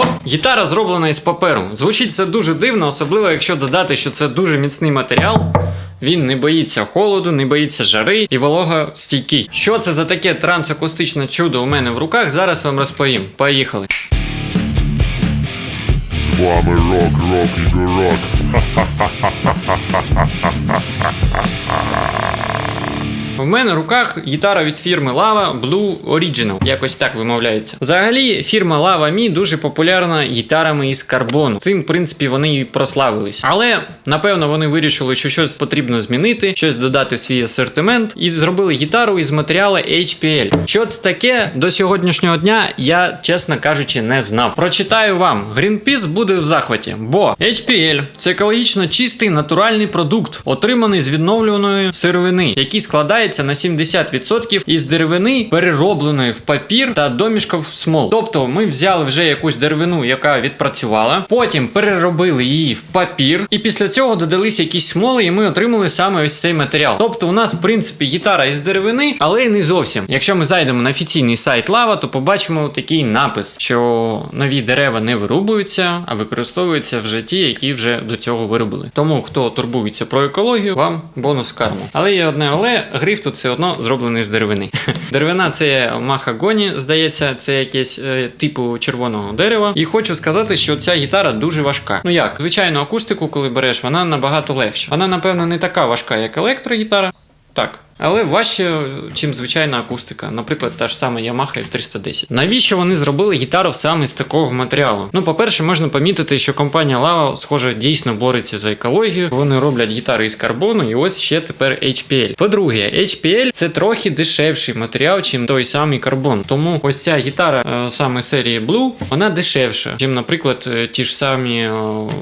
Хоп! Гітара зроблена із паперу. Звучить це дуже дивно, особливо якщо додати, що це дуже міцний матеріал. Він не боїться холоду, не боїться жари і волога стійкий. Що це за таке трансакустичне чудо у мене в руках? Зараз вам розповім. Поїхали. З вами рок, рок і горок. Мене в руках гітара від фірми Lava Blue Original, якось так вимовляється. Взагалі, фірма Lava Mi дуже популярна гітарами із карбону. Цим, в принципі, вони і прославились. Але напевно вони вирішили, що щось потрібно змінити, щось додати в свій асортимент, і зробили гітару із матеріалу HPL. Що це таке до сьогоднішнього дня, я чесно кажучи, не знав. Прочитаю вам: Greenpeace буде в захваті, бо HPL це екологічно чистий натуральний продукт, отриманий з відновлюваної сировини, який складається на 70% із деревини, переробленої в папір та домішков смол. Тобто ми взяли вже якусь деревину, яка відпрацювала, потім переробили її в папір, і після цього додались якісь смоли, і ми отримали саме ось цей матеріал. Тобто, у нас, в принципі, гітара із деревини, але не зовсім. Якщо ми зайдемо на офіційний сайт Лава, то побачимо такий напис, що нові дерева не вирубуються, а використовуються вже ті, які вже до цього виробили. Тому хто турбується про екологію, вам бонус карму. Але є одне але гриф тут все одно зроблений з деревини. Деревина це махагоні, здається, це якесь е, типу червоного дерева. І хочу сказати, що ця гітара дуже важка. Ну як, звичайно, акустику, коли береш, вона набагато легша. Вона, напевно, не така важка, як електрогітара. Так. Але важче, чим звичайна акустика, наприклад, та ж сама Yamaha F310. Навіщо вони зробили гітару саме з такого матеріалу? Ну, по-перше, можна помітити, що компанія Lava, схоже, дійсно бореться за екологію. Вони роблять гітари із карбону, і ось ще тепер HPL. По-друге, HPL це трохи дешевший матеріал, чим той самий карбон. Тому ось ця гітара е, саме серії Blue, вона дешевша, чим, наприклад, е, ті ж самі е,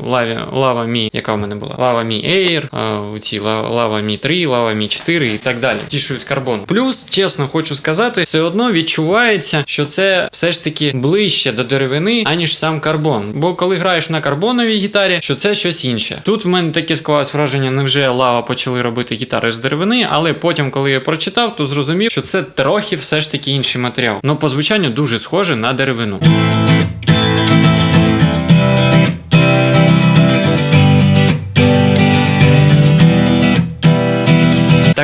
Lava, Lava Mi, яка в мене була? Lava Mi Air, ці La- Lava Mi 3, Lava Mi 4 і так далі. Ті, що із карбону. Плюс, чесно хочу сказати, все одно відчувається, що це все ж таки ближче до деревини, аніж сам карбон. Бо коли граєш на карбоновій гітарі, що це щось інше. Тут в мене таке склалось враження, невже лава почали робити гітари з деревини, але потім, коли я прочитав, то зрозумів, що це трохи все ж таки інший матеріал. Ну по звучанню дуже схоже на деревину.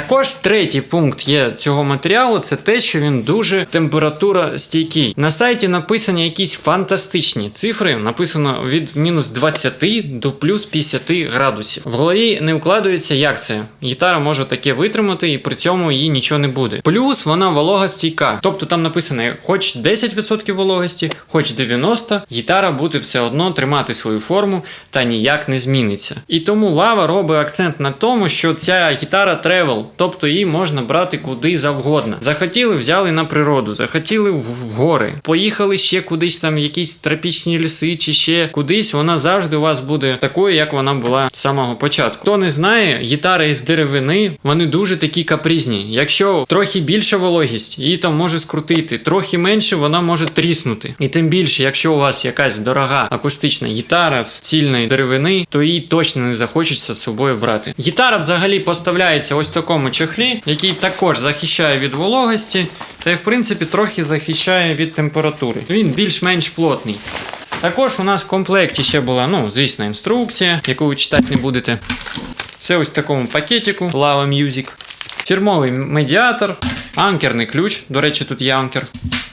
Також третій пункт є цього матеріалу це те, що він дуже температура стійкий. На сайті написані якісь фантастичні цифри. Написано від мінус 20 до плюс 50 градусів. В голові не вкладається, як це. Гітара може таке витримати, і при цьому їй нічого не буде. Плюс вона волога стійка. Тобто там написано, хоч 10% вологості, хоч 90%, гітара буде все одно тримати свою форму та ніяк не зміниться. І тому лава робить акцент на тому, що ця гітара тревел, тобто її можна брати куди завгодно. Захотіли, взяли на природу, захотіли в гори, поїхали ще кудись там, якісь тропічні ліси чи ще кудись. Вона завжди у вас буде такою, як вона була з самого початку. Хто не знає, гітари із деревини вони дуже такі капризні. Якщо трохи більша вологість, її там може скрутити, трохи менше вона може тріснути. І тим більше, якщо у вас якась дорога акустична гітара з цільної деревини, то її точно не захочеться з собою брати. Гітара взагалі поставляється ось такому чехлі, який також захищає від вологості, та й в принципі трохи захищає від температури. Він більш-менш плотний. Також у нас в комплекті ще була, ну, звісно, інструкція, яку ви читати не будете. Це ось в такому пакетику Lava Music. Фірмовий медіатор, анкерний ключ. До речі, тут є анкер.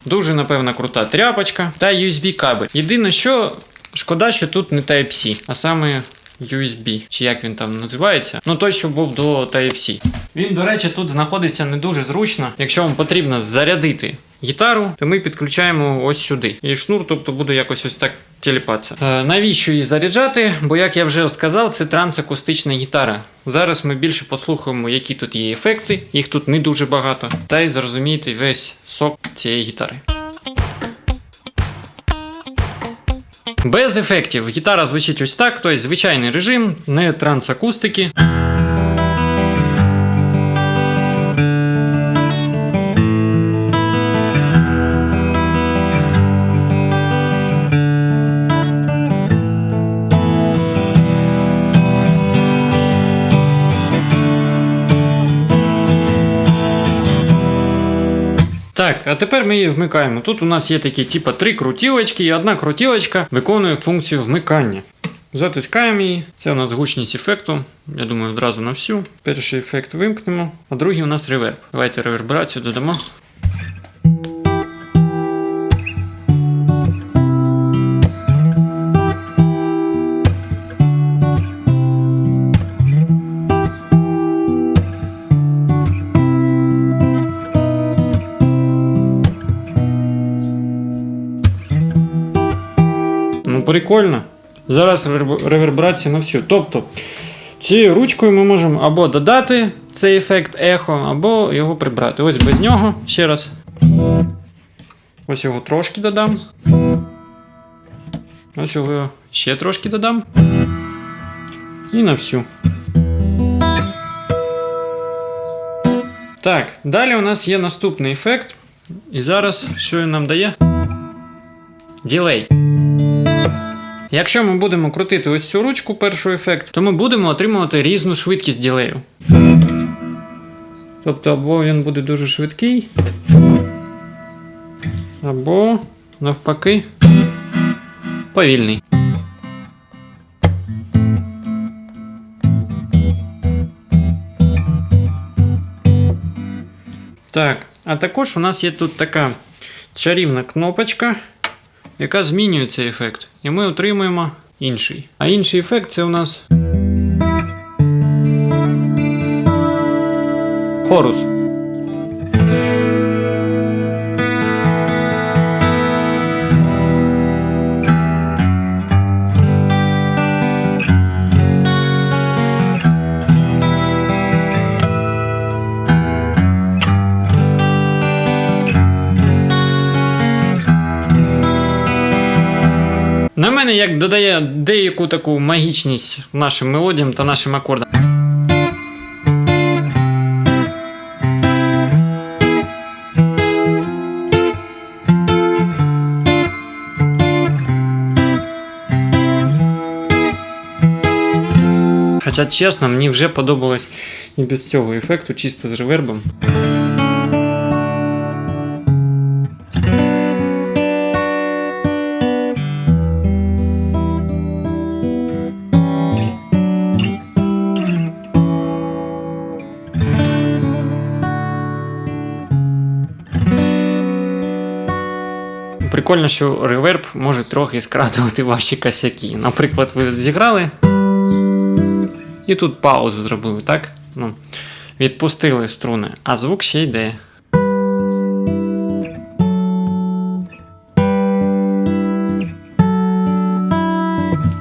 Дуже, напевно, крута тряпочка та USB кабель. Єдине, що шкода, що тут не Type-C, а саме USB, чи як він там називається. Ну той, що був до Type-C. Він, до речі, тут знаходиться не дуже зручно. Якщо вам потрібно зарядити гітару, то ми підключаємо ось сюди. І шнур, тобто буде якось ось так тіліпатися. Е, навіщо її заряджати? Бо, як я вже сказав, це трансакустична гітара. Зараз ми більше послухаємо, які тут є ефекти, їх тут не дуже багато, та й зрозумієте весь сок цієї гітари. Без ефектів гітара звучить ось так, тобто звичайний режим, не трансакустики. Так, а тепер ми її вмикаємо. Тут у нас є такі, типа три крутілочки, і одна крутілочка виконує функцію вмикання. Затискаємо її. Це у нас гучність ефекту. Я думаю, одразу на всю. Перший ефект вимкнемо, а другий у нас реверб. Давайте реверберацію додамо. Прикольно. Зараз реверб- реверберація на всю. Тобто, цією ручкою ми можемо або додати цей ефект ехо, або його прибрати. Ось без нього ще раз. Ось його трошки додам. Ось його ще трошки додам. І на всю. Так, далі у нас є наступний ефект. І зараз що він нам дає? Ділей. Якщо ми будемо крутити ось цю ручку, перший ефект, то ми будемо отримувати різну швидкість ділею. Тобто, або він буде дуже швидкий, або навпаки повільний. Так, а також у нас є тут така чарівна кнопочка, яка змінює цей ефект. І ми отримуємо інший. А інший ефект це у нас. Хорус. На мене як додає деяку таку магічність нашим мелодіям та нашим акордам. Хоча чесно, мені вже подобалось і без цього ефекту, чисто з ревербом. Прикольно, що реверб може трохи скрадувати ваші косяки. Наприклад, ви зіграли і тут паузу зробили, так? Ну, відпустили струни, а звук ще йде.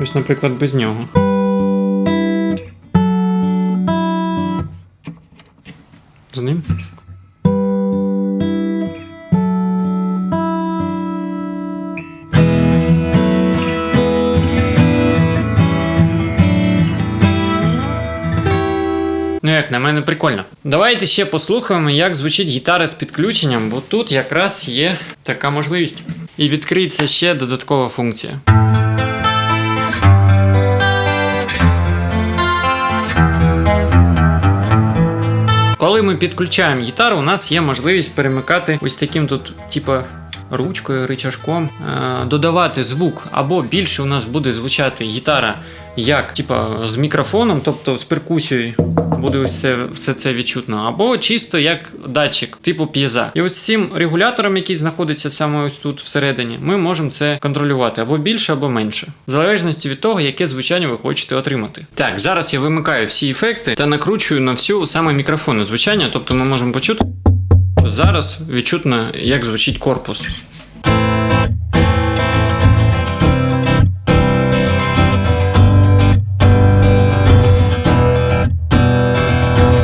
Ось, наприклад, без нього. Як на мене, прикольно. Давайте ще послухаємо, як звучить гітара з підключенням, бо тут якраз є така можливість. І відкриється ще додаткова функція. Коли ми підключаємо гітару, у нас є можливість перемикати ось таким тут, типа. Ручкою, рычажком е, додавати звук, або більше у нас буде звучати гітара як типа з мікрофоном, тобто з перкусією буде це, все це відчутно, або чисто як датчик, типу п'єза. І ось цим регулятором, який знаходиться саме ось тут всередині, ми можемо це контролювати або більше, або менше, в залежності від того, яке звучання ви хочете отримати. Так, зараз я вимикаю всі ефекти та накручую на всю саме мікрофонне звучання, тобто ми можемо почути. Зараз відчутно, як звучить корпус.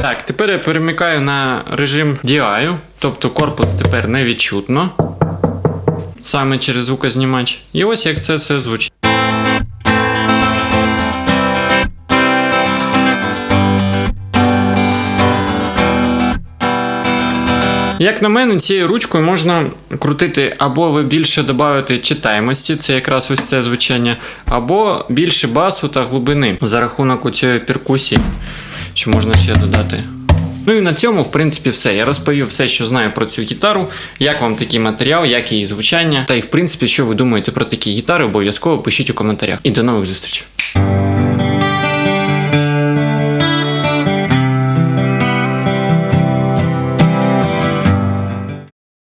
Так, тепер я перемикаю на режим DI, тобто корпус тепер не відчутно. Саме через звукознімач. І ось як це все звучить. Як на мене, цією ручкою можна крутити, або ви більше додати читаємості, це якраз ось це звучання, або більше басу та глибини за рахунок у цієї перкусії, що можна ще додати. Ну і на цьому, в принципі, все. Я розповів все, що знаю про цю гітару, як вам такий матеріал, як її звучання, та й в принципі, що ви думаєте про такі гітари, обов'язково пишіть у коментарях. І до нових зустрічей.